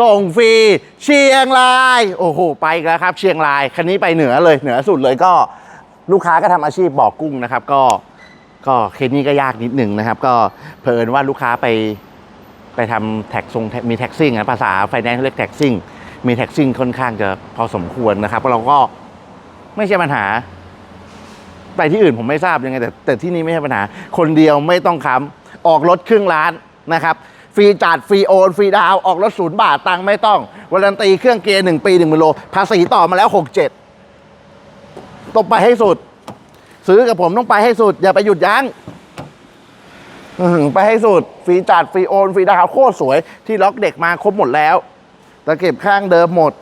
ส่งฟรีเชียงราย โอ้โห ไปแล้วครับ เชียงราย คันนี้ไปเหนือเลยเหนือสุดเลยก็ลูกค้าก็ทำอาชีพบอกกุ้งนะครับ ก็ก็เคสนี้ก็ยากนิดหนึ่งนะครับ ก็เผอิญว่าลูกค้าไปไปทำแท็กซงมีแท็กซิ่งนะภาษาไฟแนนซ์เรียกแท็กซิ่งมีแท็กซิ่งค่อนข้างจะพอสมควรนะครับเราก็ไม่ใช่ปัญหา ไปที่อื่นผมไม่ทราบยังไงแต่แต่ที่นี่ไม่ใช่ปัญหา คนเดียวไม่ต้องค้ำออกรถครึ่งล้านนะครับ ฟรีจัดฟรีโอนฟรีดาวออกรถศูนย์บาทตังค์ไม่ต้องวารันตีเครื่องเกียร์หนึ่งปีหนึ่งมิโล ภาษีต่อมาแล้วหกเจ็ดต้องไปให้สุด ซื้อกับผมต้องไปให้สุด อย่าไปหยุดยั้งอื้อหือไปให้สุดฟรีจัดฟรีโอนฟรีดาวโคตรสวยที่ล็อกเด็กมาครบหมดแล้วตะเก็บข้างเดิมหมด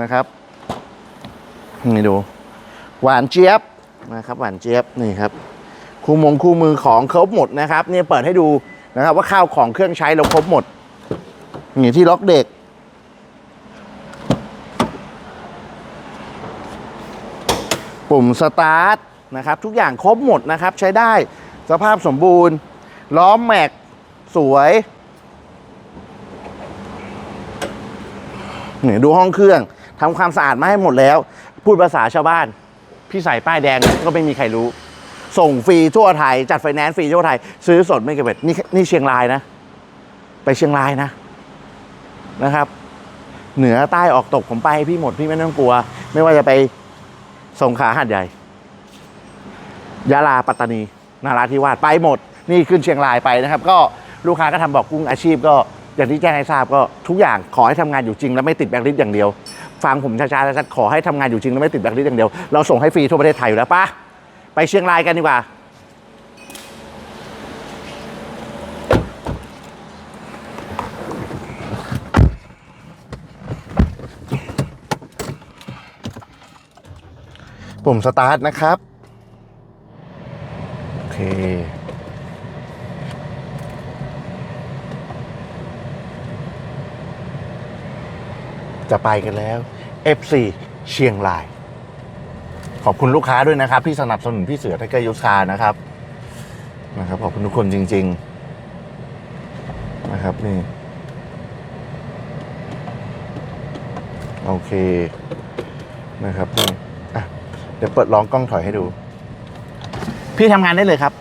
นะครับนี่ดู หวานเจี๊ยบนะครับ หวานเจี๊ยบนี่ครับคู่มงคู่มือของครบหมดนะครับ เนี่ยเปิดให้ดู นะครับว่าข้าวของเครื่องใช้เราครบหมดนี่ที่ล็อกเด็ก ปุ่มสตาร์ทนะครับ ทุกอย่างครบหมดนะครับ ใช้ได้สภาพสมบูรณ์ล้อมแม็กสวยนี่ดูห้องเครื่องทำความสะอาดมาให้หมดแล้ว พูดภาษาชาวบ้าน พี่ใส่ป้ายแดงก็ไม่มีใครรู้ ส่งฟรีทั่วไทย จัดไฟแนนซ์ฟรีทั่วไทย ซื้อสดไม่เก็บเบ็ดนี่นี่เชียงรายนะ ไปเชียงรายนะนะครับ เหนือใต้ออกตกผมไปให้พี่หมดพี่ไม่ต้องกลัว ไม่ว่าจะไปสงขลาหาดใหญ่ยะลาปัตตานี นาราธิวาสไปหมด นี่ขึ้นเชียงรายไปนะครับ ก็ลูกค้าก็ทำบอกกุ้งอาชีพก็อย่างที่แจ้งให้ทราบก็ทุกอย่างขอให้ทำงานอยู่จริงแล้วไม่ติดแบงค์ลิสต์อย่างเดียว ฟังผมช้าๆชัดๆขอให้ทำงานอยู่จริงแล้วไม่ติดแบงค์ลิสต์อย่างเดียว เราส่งให้ฟรีทั่วประเทศไทยอยู่แล้วปะ ไปเชียงรายกันดีกว่า ปุ่มสตาร์ทนะครับ โอเค จะไปกันแล้ว FC เชียงราย ขอบคุณลูกค้าด้วยนะครับ ที่สนับสนุนพี่เสือไทเกอร์ยูคานะครับนะครับ ขอบคุณทุกคนจริง ๆ นะครับนี่ โอเคนะครับนี่อะเดี๋ยวเปิดลองกล้องถอยให้ดู พี่ทำงานได้เลยครับ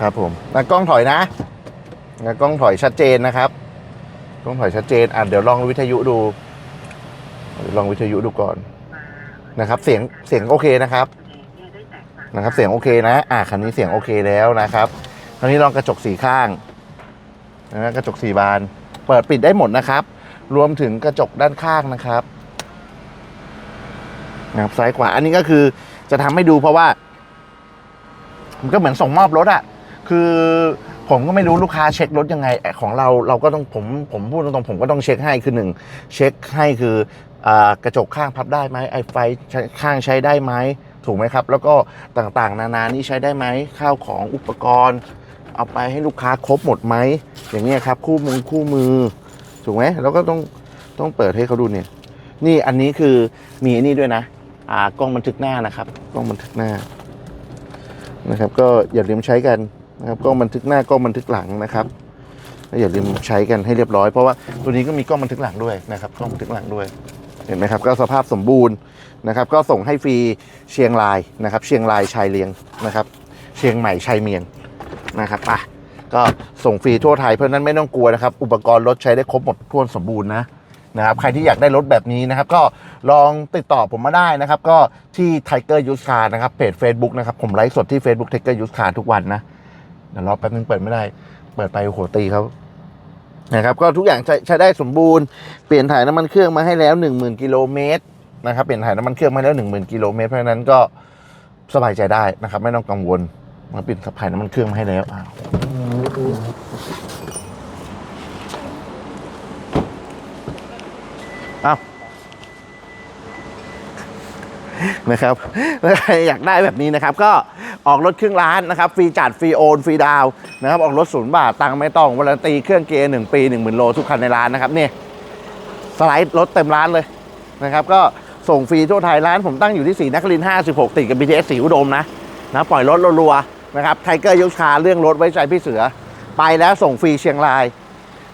ครับผมแล้วกล้องถอยนะแล้วกล้องถอยชัดเจนนะครับ กล้องถอยชัดเจนอะเดี๋ยวลองวิทยุดูลองวิทยุดูก่อน นะครับ เสียงเสียงโอเคนะครับนะครับ เสียงโอเคนะอะคันนี้เสียงโอเคแล้วนะครับคราวนี้ลองกระจกสีข้างนะกระจกสีบาน เปิดปิดได้หมดนะครับ รวมถึงกระจกด้านข้างนะครับนะครับซ้ายขวาอันนี้ก็คือจะทำให้ดูเพราะว่า มันก็เหมือนส่งมอบรถอะคือผมก็ไม่รู้ลูกค้าเช็ครถยังไงของเราเราก็ต้องผมผมพูดตรงๆผมก็ต้องเช็คให้คือหนึ่งเช็คให้คือ กระจกข้างพับได้ไหมไอไฟข้างใช้ได้ไหมถูกไหมครับ แล้วก็ต่างๆ นานานี่ใช้ได้ไหมข้าวของอุปกรณ์ เอาไปให้ลูกค้าครบหมดไหมอย่างเงี้ครับ คู่มือคู่มือ ถูกไหมแล้วก็ต้องต้องเปิดให้เขาดูเนี่ย นี่อันนี้คือมีอันนี้ด้วยนะอ่ากล้องบันทึกหน้านะครับกล้องบันทึกหน้านะครับ ก็อย่าลืมใช้กันนะครับกล้องบันทึกหน้ากล้องบันทึกหลังนะครับอย่าลืมใช้กันให้เรียบร้อยเพราะว่าตัวนี้ก็มีกล้องบันทึกหลังด้วยนะครับกล้องบันทึกหลังด้วย เห็นไหมครับก็สภาพสมบูรณ์นะครับ ก็ส่งให้ฟรีเชียงรายนะครับ เชียงรายชายเลียงนะครับ เชียงใหม่ชายเมียงนะครับไปก็ส่งฟรีทั่วไทยเพราะนั้นไม่ต้องกลัวนะครับ อุปกรณ์รถใช้ได้ครบหมดทั่วนสมบูรณ์นะนะครับใครที่อยากได้รถแบบนี้นะครับ ก็ลองติดต่อผมมาได้นะครับ ก็ที่ Tiger u s e Car นะครับเพจ Facebook นะครับผมไลฟ์สดที่ Facebook Tiger u s e Car ทุกวันนะเดี๋ยวรอแป๊บนึงเปิดไม่ได้ เปิดไปโอ้โหตีเขา นะครับก็ทุกอย่างใช้ใช้ได้สมบูรณ์เปลี่ยนถ่ายน้ำมันเครื่องมาให้แล้ว 10,000กิโลเมตรนะครับเปลี่ยนถ่ายน้ำมันเครื่องมาให้แล้ว 10,000กิโลเมตรเพราะฉะนั้นก็สบายใจได้นะครับ ไม่ต้องกังวลมาเปลี่ยนถ่ายน้ำมันเครื่องมาให้แล้วอ้าวเอานะครับอยากได้แบบนี้นะครับ ก็ ออกรถครึ่งล้านนะครับฟรีจัดฟรีโอนฟรีดาวนะครับออกรถศูนย์บาทตังค์ไม่ต้องวารันตีเครื่องเกียร์หนึ่งปีหนึ่งหมื่นโลทุกคันในร้านนะครับนี่สไลด์รถเต็มร้านเลยนะครับก็ส่งฟรีทั่วไทยร้านผมตั้งอยู่ที่สีนักรินทร์56 ติดกับ BTS สีอุดมนะนะปล่อยรถรัวๆนะครับไทเกอร์ยกคาเรื่องรถไว้ใจพี่เสือ ไปแล้วส่งฟรีเชียงราย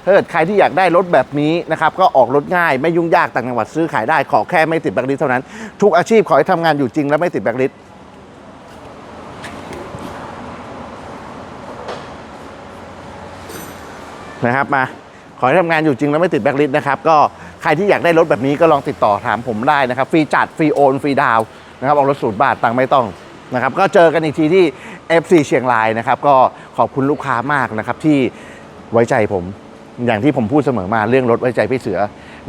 ถ้าเกิดใครที่อยากได้รถแบบนี้นะครับก็ออกรถง่ายไม่ยุ่งยากต่างจังหวัดซื้อขายได้ขอแค่ไม่ติดแบล็คลิสต์เท่านั้น ทุกอาชีพขอให้ทำงานอยู่จริงและไม่ติดแบล็คลิสต์ นะครับมาขอให้ทำงานอยู่จริงแล้วไม่ติดแบ็คลิสต์นะครับก็ใครที่อยากได้รถแบบนี้ก็ลองติดต่อถามผมได้นะครับฟรีจัดฟรีโอนฟรีดาวนะครับออกรถศูนย์บาทตังค์ไม่ต้องนะครับก็เจอกันอีกทีที่ FC เชียงรายนะครับก็ขอบคุณลูกค้ามากนะครับที่ไว้ใจผมอย่างที่ผมพูดเสมอมาเรื่องรถไว้ใจพี่เสือ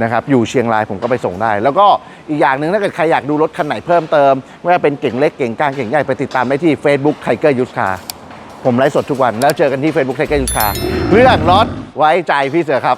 นะครับอยู่เชียงรายผมก็ไปส่งได้ แล้วก็อีกอย่างหนึ่งถ้าเกิดใครอยากดูรถคันไหนเพิ่มเติมไม่ว่าเป็นเก่งเล็กเก่งกลางเก่งใหญ่ไปติดตามได้ที่ Facebook t i g e r u s c a r ผมไลฟ์สดทุกวันแล้วเจอกันที่ Facebook t i g e r u s c a เรื่องรถ ไว้ใจพี่เสือครับ